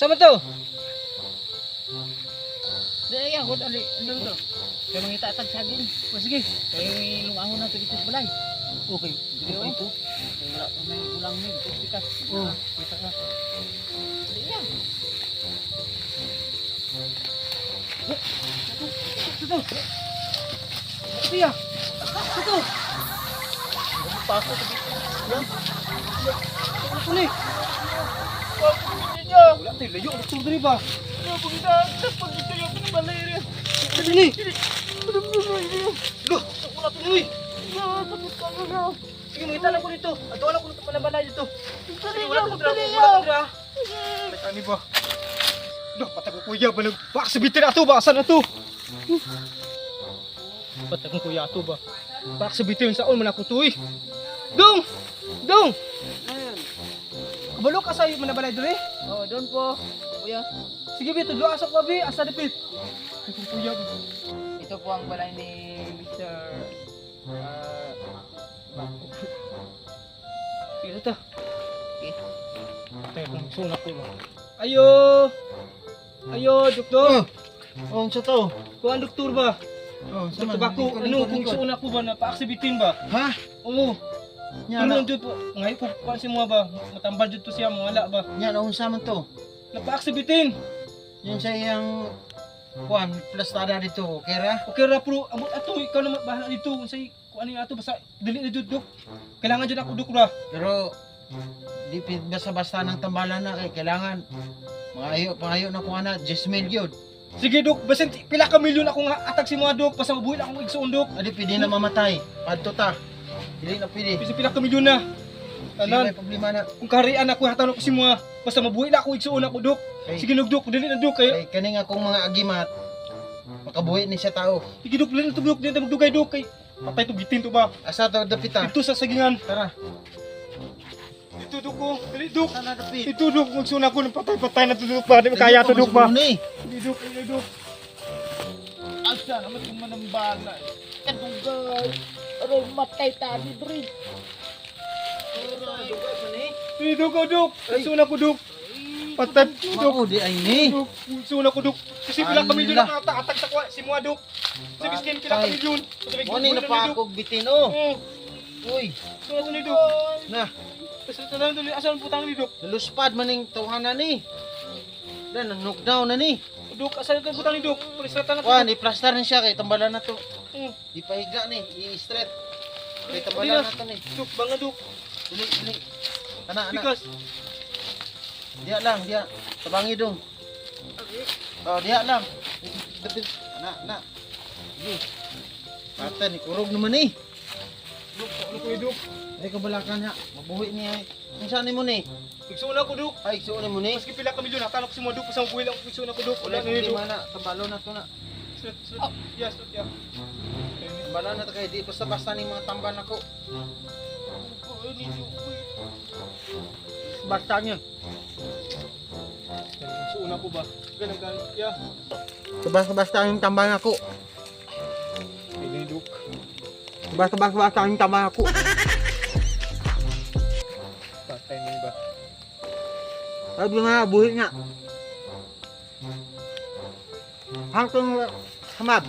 Sama to? Dahil yan, kung ali, ano to? Kaya mga itatag sa akin. O sige. Kaya lumangon na ito dito sa balay. Okay. Dili ko ito. Wala may ulang nil. Ito, pikas. Oh. Kita ka. Dali yan. Ito. Kuya. Ito. Pa ako sa dito. Ito ni. Ninyo! Wala tayo layo. Doktor dali ba? Ano po kita? Tapos dito yung pinabalay rin. Ito. Ano yun? Loh. Wala tayo na na. Sige, makita lang ko dito. Atuan ako nito panabalay dito. Dali Wala ko dra. dali Wala ko dra. May kani ba? Ko kuya ba nag bitin ato ba? Asan ato? Patag ko kuya ato ba? bitin sa on man ako tuoy. Dong! Dong! Kabalo ka sa manabalay diri? Oh, doon po. Kuya. Sige, bito. Dua asok ba, bi? Asa dipit? Ito kuya. Ito po ang balay ni Mr. Ah, Bako. Sige, ito. Okay. Tayo kung sunak ko ba? Ayo! Ayo, doktor! Oh, sa to. Kuha ang doktor ba? Oh, sa Doktor Bako, ano kung sunak ko ba na pa-activitin ba? Ha? Oo. Nya Ano na, lang dito po? Ngayon po pa si mga ba? Matambal dito siya, mga wala ba? nya na unsa man to. Napa-activitin! Yan sa iyang kuan plastada dito, okay ra? Okay ra pro, amot ato, ikaw naman bahala dito. Kung sa'y, kung ano yung ato, basta dili na dito, dok. Kailangan dyan ako, dok ra. Pero di basta-basta ng tambalan na kay kailangan mga ayo pangayo na kuha na 10 mil gyud. Sige, dok, basta pila ka milyon ako nga atag si mga dok, basta lang akong igsoon, dok. Adi pwede na mamatay. Padto ta. Dili na pwede. Basta pila ka milyon na. Sige, Tanan, may problema na. kung kaharian ako, hatalo ko si mga, basta mabuhay lang ako igsoon ako, dok. Kay, Sige, dok, dok, dili na, dok, kayo. kay kaning akong mga agimat makabuhi ni siya tao. Sige, dok, dili na to, dok, dili na magdugay, dok, kay patay to, bitin to ba? Asa to dapita? Dito sa sagingan. Tara. Dito, dok, ko. Dili, dok. Dito, dok, magsuna ko ng patay-patay na dok, ba? Di kaya to, dok, ba? Hindi, dok, hindi, dok. Asa naman yung manambala. Kadugay. Aray, matay tali, Dre. Hindi, dok, oh, dok. Magsuna ko, dok. Patay, dok. Mao di ay ni. Magsuna ko, dok. Kasi pila ka milyon Ala. ang atag sa kwa, si mga, dok. Kasi miskin pila ka Patay. milyon. Mo ni na pa ako bitin oh. Oo. Uy, Suna to ni, dok. na. Asan ang putang ni, dok? Naluspad maning tawhanan ni. Dan knockdown na ni. Dok, asan ang putang ni, dok? Palisratan na to. Kuan, i-plaster na siya kay tambalan na to. Oo. Di pahiga ni, i-straight. Kay tambalan na. to ni. Dok, banga, dok. Dili, dili. Ana, ana. Bigas. Diya lang, diya. Tabangi dong. Oh, diya lang. Ana, ana. Sige. Pata ni kurog naman ni. Dok, ano ko, dok? Ay kabalakan niya. Mabuhi niya ay. Kung saan ni mo ni? Igsuna ko, dok. Ay, ni mo ni. Maski pila ka milyon, hatalo ko si mga dok. Basta mabuhay lang ako, igsuna ko, dok. Wala na ni, dok. problema na. Tambalo na to na. Slut, slut. Yes, slut, yeah. Tambalo na to kay di basta-basta ni mga tambal ako. Basta niya. Igsuna ko ba? Ganang ganang, yeah. Basta-basta yung tambal ako. Ini, dok. Basta-basta yung tambal ako. Sabi nga, buhi nga. Hangtong hamad.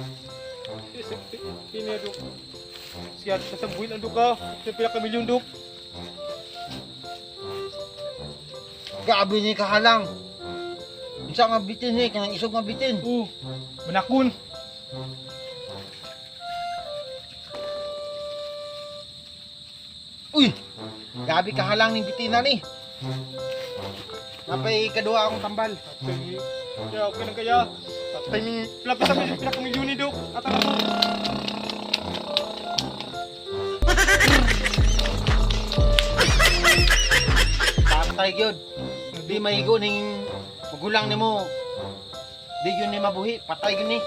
Ini, dok. Siya, basta buhay lang, dok, ha. Basta pila ka milyon, dok. Gabi ni kahalang. Isa nga bitin ni, kanang isog nga bitin. Oo. Manakun. Uy! Gabi kahalang ni bitin na ni. Napay kadua akong tambal. Kaya, okay lang kaya. Patay ni, pila basta pila pila ka milyon ni, dok. At. Patay gyud. Di maigo ning magulang nimo. Di yun ni mabuhi, patay gyud ni.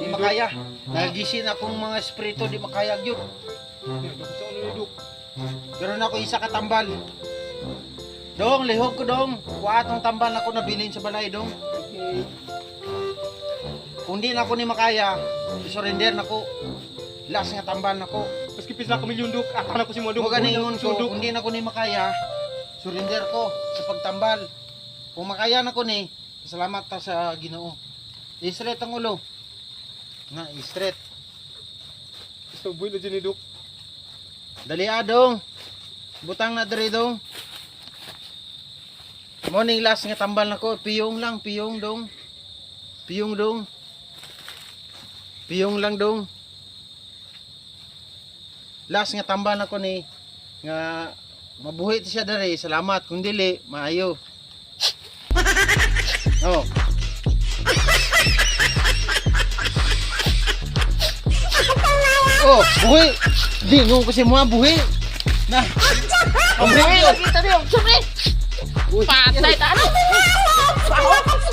Di makaya. Nagisin akong mga espiritu di makaya gyud. Sa dok? Pero na ako isa ka tambal. Dong, lihog ko dong. Kuha atong tambal ako nabilin sa balay dong. Kung di na ako ni makaya, isurrender na ko. Last nga tambal na ko. Maski pila ka milyon, dok. Atan ako si dok. Huwag ganingon ko, kung di na ako ni makaya, surrender ko sa pagtambal. Kung makaya na ko ni, salamat ta sa Ginoo. I-straight ang ulo. Na, i-straight. Buhay na dyan ni Dok. Dali adong. Butang na diri dong. Morning last nga tambal nako, piyong lang, piyong dong. Piyong dong. Piyong lang dong. Last nga tambal nako ni nga mabuhi siya diri. Salamat kung dili maayo. Oh. Oh, buhi. Di ngong kasi mo buhi. Na. Ang buhi. Kita dia, sumit. Patay ta ano?